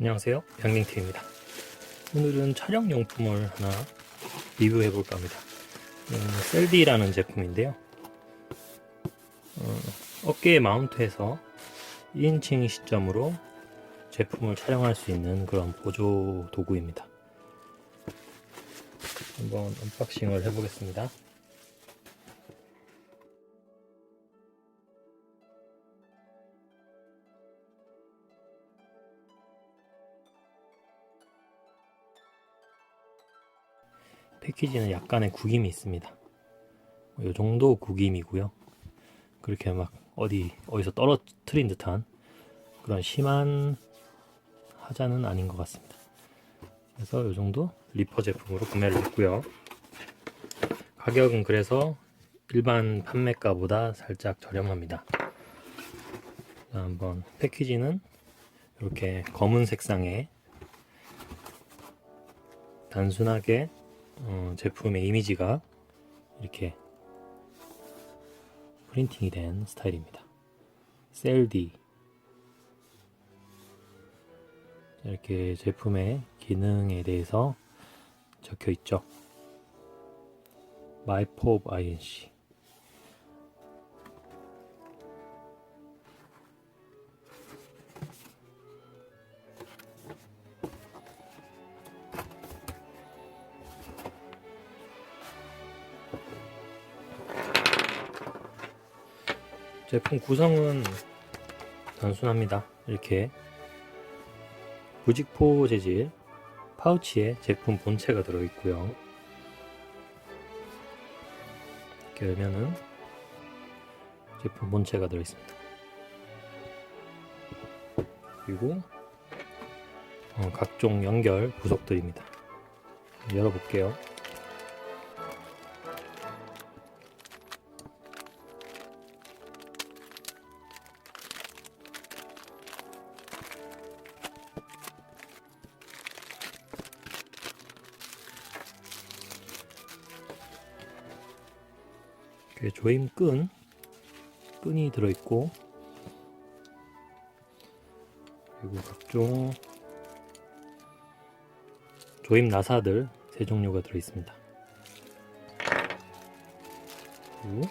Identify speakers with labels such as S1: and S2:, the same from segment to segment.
S1: 안녕하세요. 양갱팀입니다. 오늘은 촬영용품을 하나 리뷰해 볼까 합니다. 음, 셀디라는 제품인데요. 어, 어깨에 마운트해서 2인칭 시점으로 제품을 촬영할 수 있는 그런 보조 도구입니다. 한번 언박싱을 해보겠습니다. 패키지는 약간의 구김이 있습니다. 이 정도 구김이고요. 그렇게 막 어디 어디서 떨어뜨린 듯한 그런 심한 하자는 아닌 것 같습니다. 그래서 이 정도 리퍼 제품으로 구매를 했고요. 가격은 그래서 일반 판매가보다 살짝 저렴합니다. 자, 한번 패키지는 이렇게 검은 색상의 단순하게 어, 제품의 이미지가 이렇게 프린팅이 된 스타일입니다. 셀디 이렇게 제품의 기능에 대해서 적혀 있죠. 마이포브 INC 제품 구성은 단순합니다. 이렇게 부직포 재질 파우치에 제품 본체가 들어있고요. 이렇게 열면은 제품 본체가 들어있습니다. 그리고 어, 각종 연결 부속들입니다. 열어볼게요. 이렇게 조임 끈 끈이 들어있고 그리고 각종 조임 나사들 세 종류가 들어있습니다. 그리고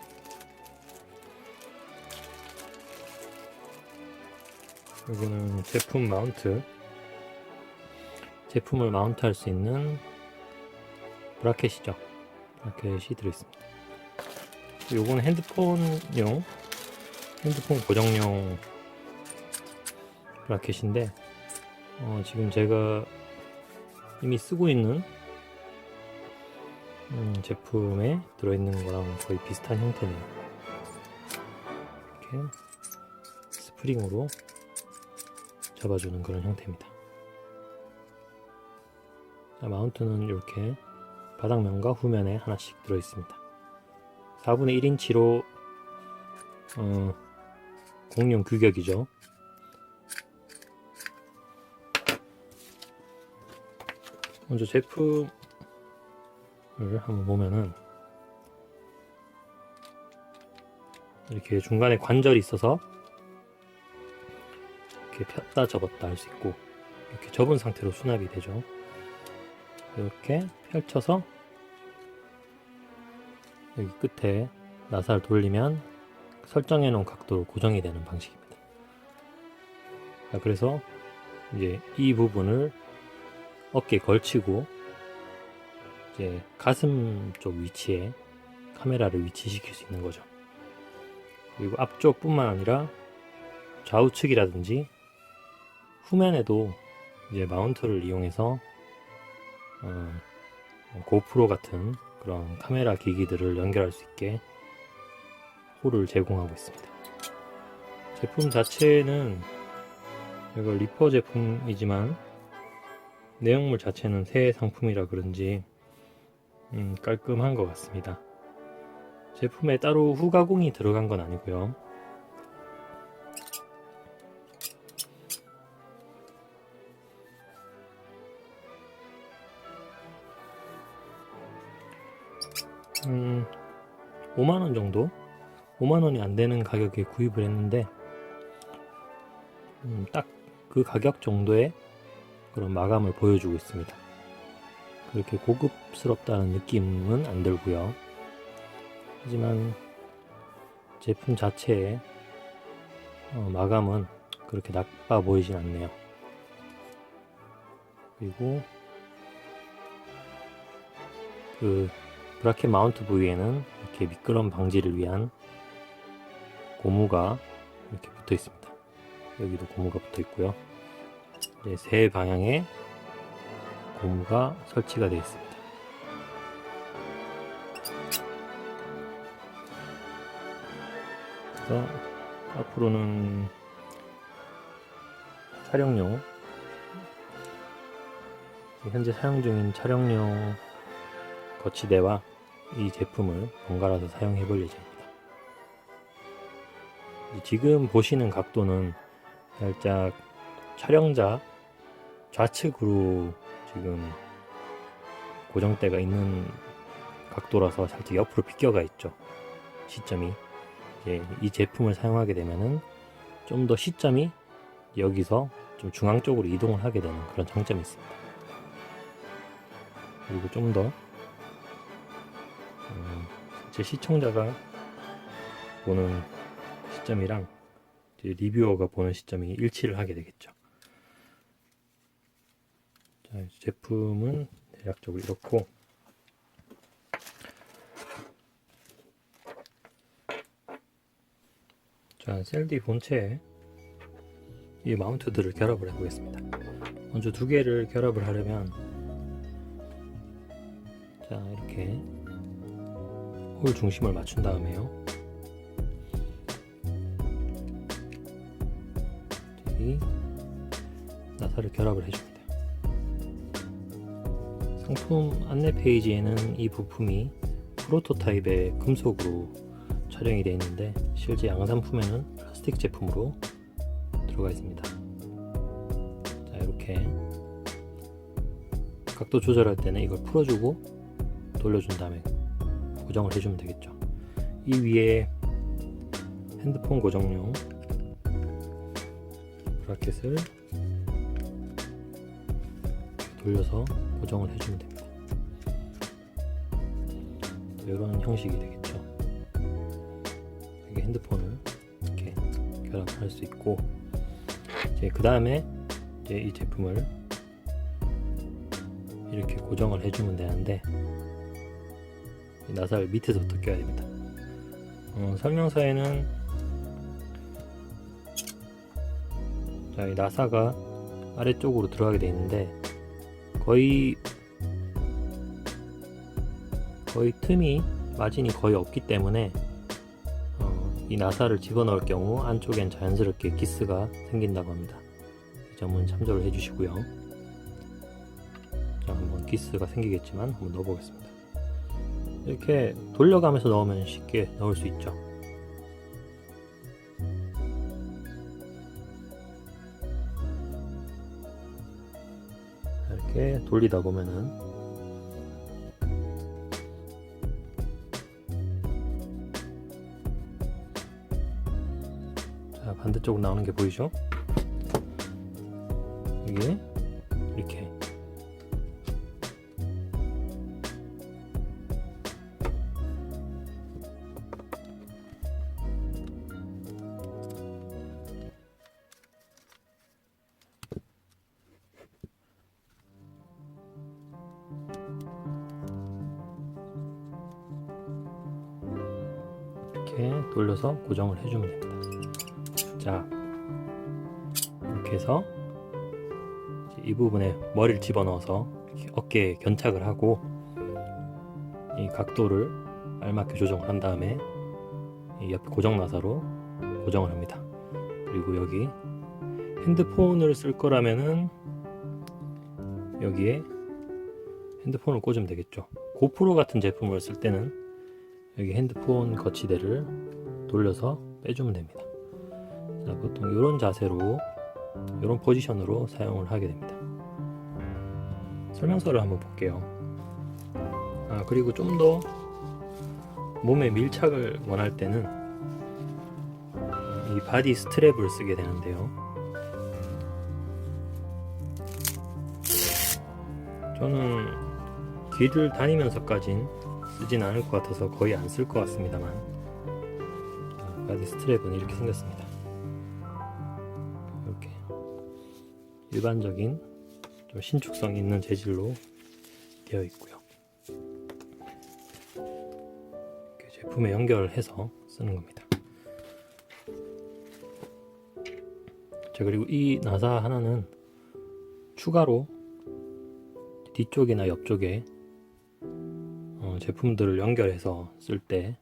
S1: 이거는 제품 마운트 제품을 마운트 할 수 있는 브라켓이죠. 브라켓이 들어있습니다. 요거는 핸드폰용 핸드폰 고정용 브라켓인데 어, 지금 제가 이미 쓰고 있는 음, 제품에 들어있는 거랑 거의 비슷한 형태네요. 이렇게 스프링으로 잡아주는 그런 형태입니다. 자, 마운트는 이렇게 바닥면과 후면에 하나씩 들어있습니다 4분의 1인치로 어, 공룡 규격이죠. 먼저 제품을 한번 보면은 이렇게 중간에 관절이 있어서 이렇게 폈다 접었다 할 수 있고 이렇게 접은 상태로 수납이 되죠. 이렇게 펼쳐서 여기 끝에 나사를 돌리면 설정해 놓은 각도로 고정이 되는 방식입니다. 자, 그래서 이제 이 부분을 어깨에 걸치고 이제 가슴 쪽 위치에 카메라를 위치시킬 수 있는 거죠. 그리고 앞쪽뿐만 아니라 좌우측이라든지 후면에도 이제 마운트를 이용해서 어, 고프로 같은 그런 카메라 기기들을 연결할 수 있게 홀을 제공하고 있습니다. 제품 자체는 이거 리퍼 제품이지만 내용물 자체는 새 상품이라 그런지 음, 깔끔한 것 같습니다. 제품에 따로 후가공이 들어간 건 아니고요. 음, 5만원 정도? 5만원이 안 되는 가격에 구입을 했는데, 음, 딱 그 가격 정도의 그런 마감을 보여주고 있습니다. 그렇게 고급스럽다는 느낌은 안 들고요. 하지만 제품 자체의 어, 마감은 그렇게 나빠 보이진 않네요. 그리고 그 브라켓 마운트 부위에는 이렇게 미끄럼 방지를 위한 고무가 이렇게 붙어 있습니다. 여기도 고무가 붙어 있고요. 이제 세 방향에 고무가 설치가 되어 있습니다. 그래서 앞으로는 촬영용 현재 사용 중인 촬영용 거치대와 이 제품을 번갈아서 사용해 볼 예정입니다. 지금 보시는 각도는 살짝 촬영자 좌측으로 지금 고정대가 있는 각도라서 살짝 옆으로 비껴가 있죠. 시점이 이제 이 제품을 사용하게 되면은 좀 더 시점이 여기서 좀 중앙 쪽으로 이동을 하게 되는 그런 장점이 있습니다. 그리고 좀더 음, 제 시청자가 보는 시점이랑 리뷰어가 보는 시점이 일치를 하게 되겠죠. 자, 제품은 대략적으로 이렇고 자, 셀디 본체에 이 마운트들을 결합을 해보겠습니다. 먼저 두 개를 결합을 하려면 자 이렇게 홀 중심을 맞춘 다음에요. 이 나사를 결합을 해줍니다. 상품 안내 페이지에는 이 부품이 프로토타입의 금속으로 촬영이 되어 있는데 실제 양산품에는 플라스틱 제품으로 들어가 있습니다. 자 이렇게 각도 조절할 때는 이걸 풀어주고 돌려준 다음에 고정을 해주면 되겠죠. 이 위에 핸드폰 고정용 브라켓을 돌려서 고정을 해주면 됩니다. 이런 형식이 되겠죠. 이게 핸드폰을 이렇게 결합할 수 있고 이제 그 다음에 이제 이 제품을 이렇게 고정을 해주면 되는데 이 나사를 밑에서부터 껴야 됩니다. 어, 설명서에는 자, 이 나사가 아래쪽으로 들어가게 되어 있는데 거의 거의 틈이 마진이 거의 없기 때문에 어, 이 나사를 집어넣을 경우 안쪽엔 자연스럽게 기스가 생긴다고 합니다. 이 점은 참조를 해주시고요. 자, 한번 기스가 생기겠지만 한번 넣어보겠습니다. 이렇게 돌려가면서 넣으면 쉽게 넣을 수 있죠. 이렇게 돌리다 보면은 자 반대쪽으로 나오는 게 보이죠? 이렇게 돌려서 고정을 해주면 됩니다. 자, 이렇게 해서 이 부분에 머리를 집어넣어서 어깨에 견착을 하고 이 각도를 알맞게 조정을 한 다음에 이 옆에 고정 나사로 고정을 합니다. 그리고 여기 핸드폰을 쓸 거라면은 여기에 핸드폰을 꽂으면 되겠죠. 고프로 같은 제품을 쓸 때는 여기 핸드폰 거치대를 돌려서 빼주면 됩니다. 자, 보통 이런 자세로 이런 포지션으로 사용을 하게 됩니다. 설명서를 한번 볼게요. 아 그리고 좀 더 몸에 밀착을 원할 때는 이 바디 스트랩을 쓰게 되는데요. 저는 길을 다니면서까진 쓰진 않을 것 같아서 거의 안 쓸 것 같습니다만 아, 바디 스트랩은 이렇게 생겼습니다. 이렇게 일반적인 좀 신축성 있는 재질로 되어 있고요. 제품에 연결해서 쓰는 겁니다. 자 그리고 이 나사 하나는 추가로 뒤쪽이나 옆쪽에 어, 제품들을 연결해서 쓸 때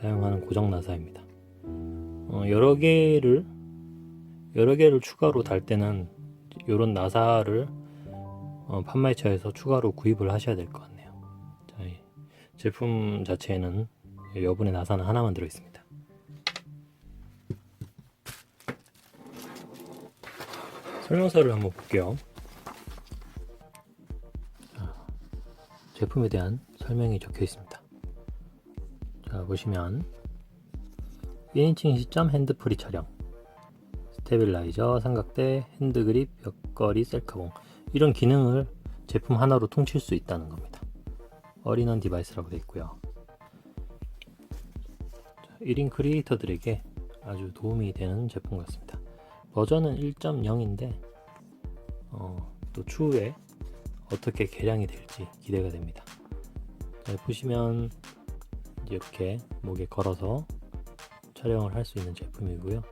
S1: 사용하는 고정 나사입니다. 어, 여러 개를 여러 개를 추가로 달 때는 이런 나사를 어, 판매처에서 추가로 구입을 하셔야 될 것 같네요. 자, 이 제품 자체에는 여분의 나사는 하나만 들어 있습니다. 설명서를 한번 볼게요. 제품에 대한 설명이 적혀 있습니다. 자, 보시면 1인칭 시점 핸드프리 촬영 스테빌라이저, 삼각대, 핸드그립, 벽걸이, 셀카봉 이런 기능을 제품 하나로 통칠 수 있다는 겁니다. 어린원 디바이스라고 되어 있고요. 자, 1인 크리에이터들에게 아주 도움이 되는 제품 같습니다. 버전은 1.0인데 어, 또 추후에 어떻게 개량이 될지 기대가 됩니다. 자, 보시면 이렇게 목에 걸어서 촬영을 할 수 있는 제품이고요.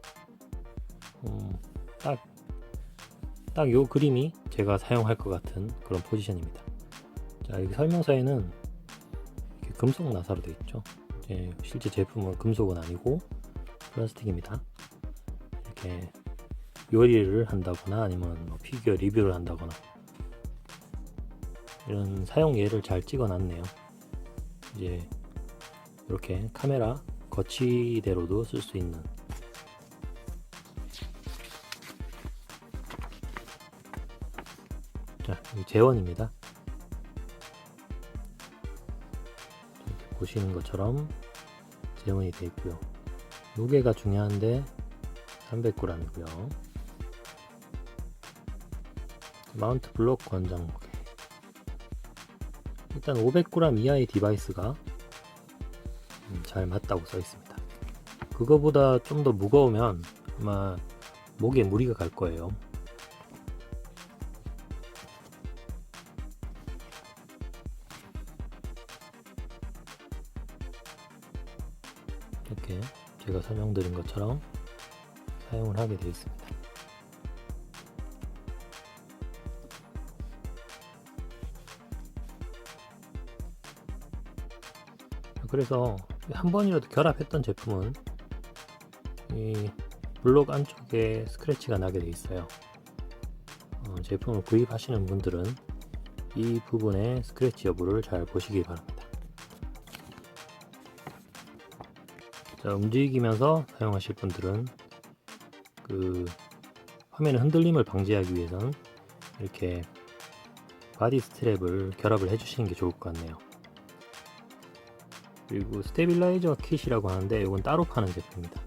S1: 음, 딱, 딱 요 그림이 제가 사용할 것 같은 그런 포지션입니다. 자, 여기 설명서에는 금속 나사로 되어 있죠. 이제 실제 제품은 금속은 아니고 플라스틱입니다. 이렇게 요리를 한다거나 아니면 뭐 피규어 리뷰를 한다거나 이런 사용 예를 잘 찍어 놨네요. 이제 이렇게 카메라 거치대로도 쓸 수 있는 자, 이 재원입니다. 보시는 것처럼 재원이 되어 있고요. 무게가 중요한데 300g이고요. 마운트 블록 권장 무게. 일단 500g 이하의 디바이스가 음, 잘 맞다고 써 있습니다. 그거보다 좀 더 무거우면 아마 목에 무리가 갈 거예요. 이렇게 제가 설명드린 것처럼 사용을 하게 되어 있습니다. 그래서 한 번이라도 결합했던 제품은 이 블록 안쪽에 스크래치가 나게 돼 있어요. 어, 제품을 구입하시는 분들은 이 부분의 스크래치 여부를 잘 보시기 바랍니다. 자, 움직이면서 사용하실 분들은 그 화면의 흔들림을 방지하기 위해서는 이렇게 바디 스트랩을 결합을 해주시는 게 좋을 것 같네요. 그리고 스테빌라이저 킷이라고 하는데 이건 따로 파는 제품입니다.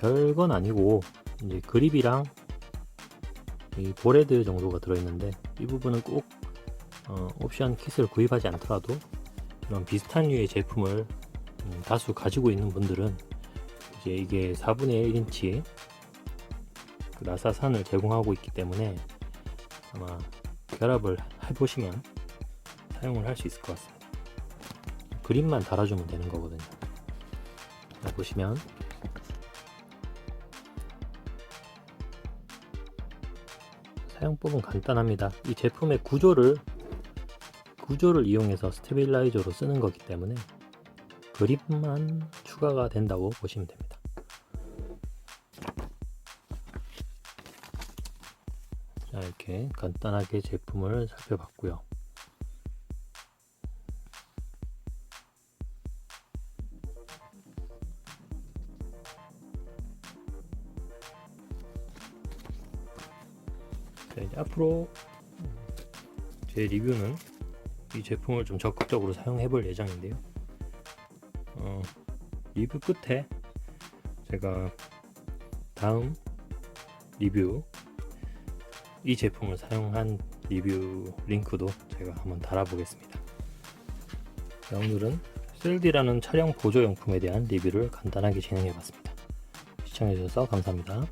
S1: 별건 아니고 이제 그립이랑 이 보레드 정도가 들어있는데 이 부분은 꼭 어, 옵션 킷을 구입하지 않더라도 이런 비슷한 류의 제품을 음, 다수 가지고 있는 분들은 이제 이게 4분의 1인치 그 나사산을 제공하고 있기 때문에 아마 결합을 해보시면 사용을 할 수 있을 것 같습니다. 그림만 달아주면 되는 거거든요. 자, 보시면 사용법은 간단합니다. 이 제품의 구조를 구조를 이용해서 스테빌라이저로 쓰는 거기 때문에 그립만 추가가 된다고 보시면 됩니다. 자, 이렇게 간단하게 제품을 살펴봤고요. 앞으로 제 리뷰는 이 제품을 좀 적극적으로 사용해 볼 예정인데요. 어, 리뷰 끝에 제가 다음 리뷰 이 제품을 사용한 리뷰 링크도 제가 한번 달아보겠습니다. 자, 오늘은 셀디라는 촬영 보조용품에 대한 리뷰를 간단하게 진행해봤습니다. 시청해주셔서 감사합니다.